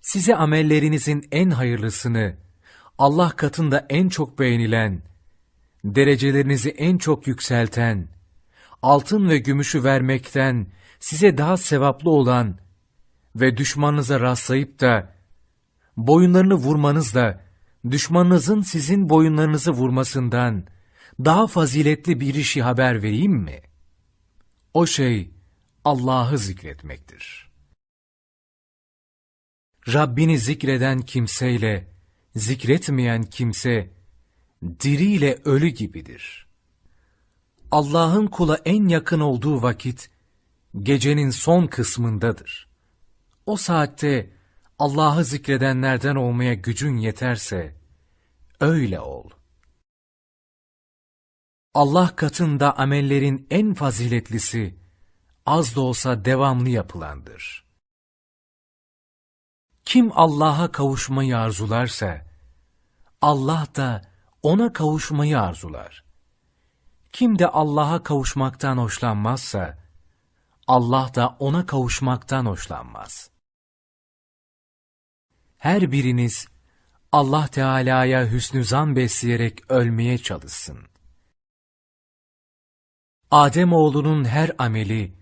size amellerinizin en hayırlısını, Allah katında en çok beğenilen, derecelerinizi en çok yükselten, altın ve gümüşü vermekten size daha sevaplı olan ve düşmanınıza rastlayıp da boyunlarını vurmanızla düşmanınızın sizin boyunlarınızı vurmasından daha faziletli bir işi haber vereyim mi? O şey Allah'ı zikretmektir. Rabbini zikreden kimseyle zikretmeyen kimse diriyle ölü gibidir. Allah'ın kula en yakın olduğu vakit gecenin son kısmındadır. O saatte Allah'ı zikredenlerden olmaya gücün yeterse öyle ol. Allah katında amellerin en faziletlisi az da olsa devamlı yapılandır. Kim Allah'a kavuşmayı arzularsa, Allah da ona kavuşmayı arzular. Kim de Allah'a kavuşmaktan hoşlanmazsa, Allah da ona kavuşmaktan hoşlanmaz. Her biriniz Allah Teala'ya hüsnü zan besleyerek ölmeye çalışsın. Adem oğlunun her ameli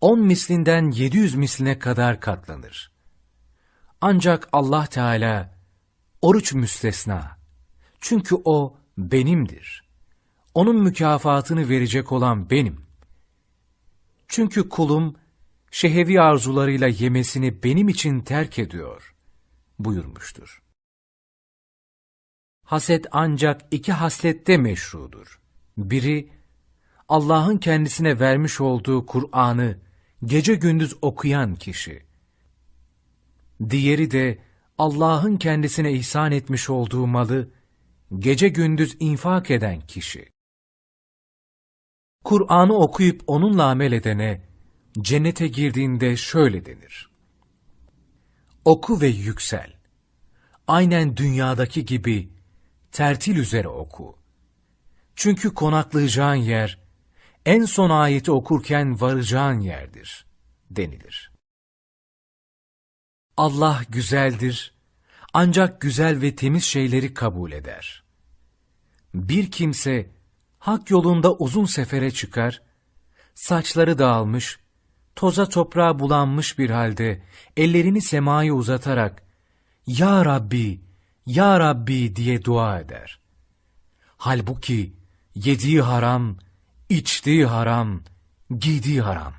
on mislinden yedi yüz misline kadar katlanır. Ancak Allah Teala oruç müstesna. Çünkü o benimdir. Onun mükafatını verecek olan benim. Çünkü kulum şehevi arzularıyla yemesini benim için terk ediyor buyurmuştur. Haset ancak iki haslette meşrudur. Biri, Allah'ın kendisine vermiş olduğu Kur'an'ı gece gündüz okuyan kişi. Diğeri de Allah'ın kendisine ihsan etmiş olduğu malı gece gündüz infak eden kişi. Kur'an'ı okuyup onunla amel edene cennete girdiğinde şöyle denir. Oku ve yüksel. Aynen dünyadaki gibi tertil üzere oku. Çünkü konaklayacağın yer, en son ayeti okurken varacağın yerdir, denilir. Allah güzeldir, ancak güzel ve temiz şeyleri kabul eder. Bir kimse, hak yolunda uzun sefere çıkar, saçları dağılmış, toza toprağa bulanmış bir halde ellerini semaya uzatarak Ya Rabbi, Ya Rabbi diye dua eder. Halbuki yediği haram, içtiği haram, giydiği haram.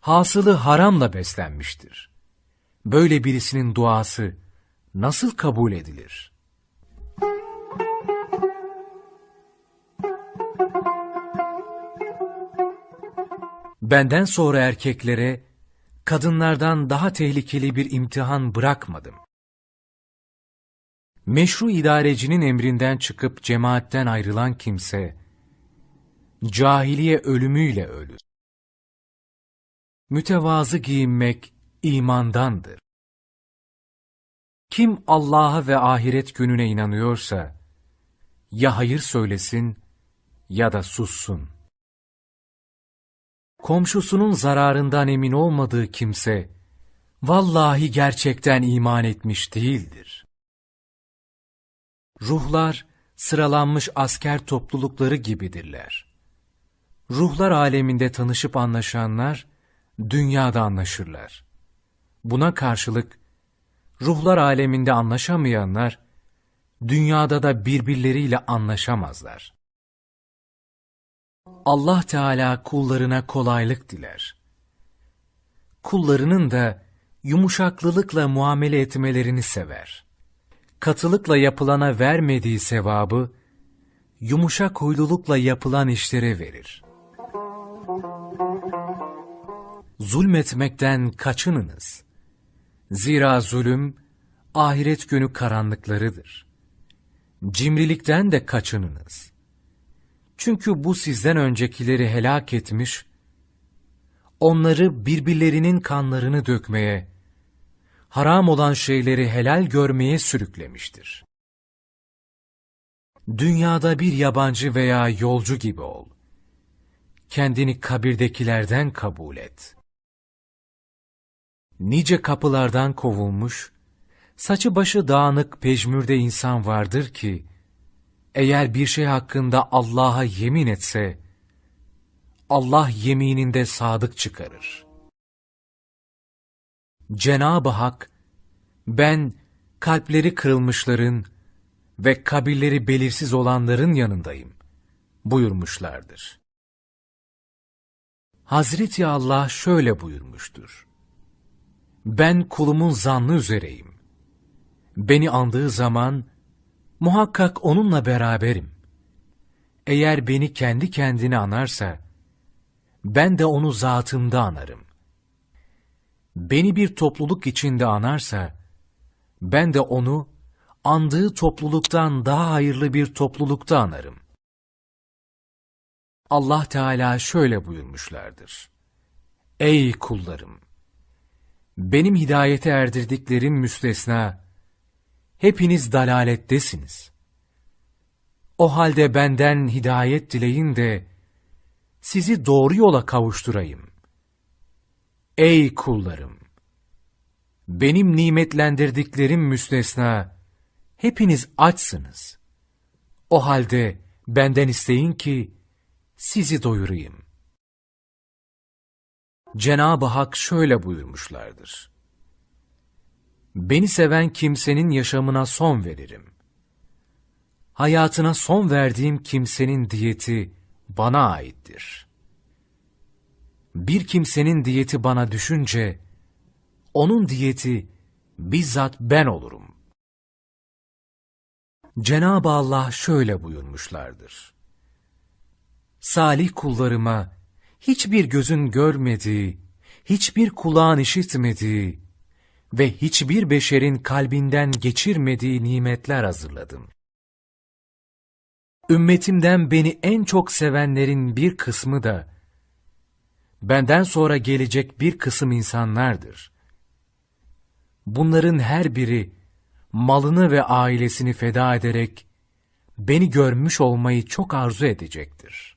Hasılı haramla beslenmiştir. Böyle birisinin duası nasıl kabul edilir? Benden sonra erkeklere, kadınlardan daha tehlikeli bir imtihan bırakmadım. Meşru idarecinin emrinden çıkıp cemaatten ayrılan kimse, cahiliye ölümüyle ölür. Mütevazı giyinmek imandandır. Kim Allah'a ve ahiret gününe inanıyorsa, ya hayır söylesin ya da sussun. Komşusunun zararından emin olmadığı kimse, vallahi gerçekten iman etmiş değildir. Ruhlar, sıralanmış asker toplulukları gibidirler. Ruhlar aleminde tanışıp anlaşanlar, dünyada anlaşırlar. Buna karşılık, ruhlar aleminde anlaşamayanlar, dünyada da birbirleriyle anlaşamazlar. Allah Teala kullarına kolaylık diler. Kullarının da yumuşaklılıkla muamele etmelerini sever. Katılıkla yapılana vermediği sevabı, yumuşak huylulukla yapılan işlere verir. Zulmetmekten kaçınınız. Zira zulüm, ahiret günü karanlıklarıdır. Cimrilikten de kaçınınız. Çünkü bu sizden öncekileri helak etmiş, onları birbirlerinin kanlarını dökmeye, haram olan şeyleri helal görmeye sürüklemiştir. Dünyada bir yabancı veya yolcu gibi ol. Kendini kabirdekilerden kabul et. Nice kapılardan kovulmuş, saçı başı dağınık pejmürde insan vardır ki, eğer bir şey hakkında Allah'a yemin etse, Allah yemininde sadık çıkarır. Cenab-ı Hak, ben kalpleri kırılmışların ve kabirleri belirsiz olanların yanındayım buyurmuşlardır. Hazreti Allah şöyle buyurmuştur. Ben kulumun zannı üzereyim. Beni andığı zaman muhakkak onunla beraberim. Eğer beni kendi kendine anarsa, ben de onu zatımda anarım. Beni bir topluluk içinde anarsa, ben de onu andığı topluluktan daha hayırlı bir toplulukta anarım. Allah Teala şöyle buyurmuşlardır. Ey kullarım! Benim hidayete erdirdiklerim müstesna, hepiniz dalalettesiniz. O halde benden hidayet dileyin de, sizi doğru yola kavuşturayım. Ey kullarım! Benim nimetlendirdiklerim müstesna, hepiniz açsınız. O halde benden isteyin ki, sizi doyurayım. Cenab-ı Hak şöyle buyurmuşlardır. Beni seven kimsenin yaşamına son veririm. Hayatına son verdiğim kimsenin diyeti bana aittir. Bir kimsenin diyeti bana düşünce, onun diyeti bizzat ben olurum. Cenab-ı Allah şöyle buyurmuşlardır. Salih kullarıma hiçbir gözün görmediği, hiçbir kulağın işitmediği ve hiçbir beşerin kalbinden geçirmediği nimetler hazırladım. Ümmetimden beni en çok sevenlerin bir kısmı da, benden sonra gelecek bir kısım insanlardır. Bunların her biri, malını ve ailesini feda ederek, beni görmüş olmayı çok arzu edecektir.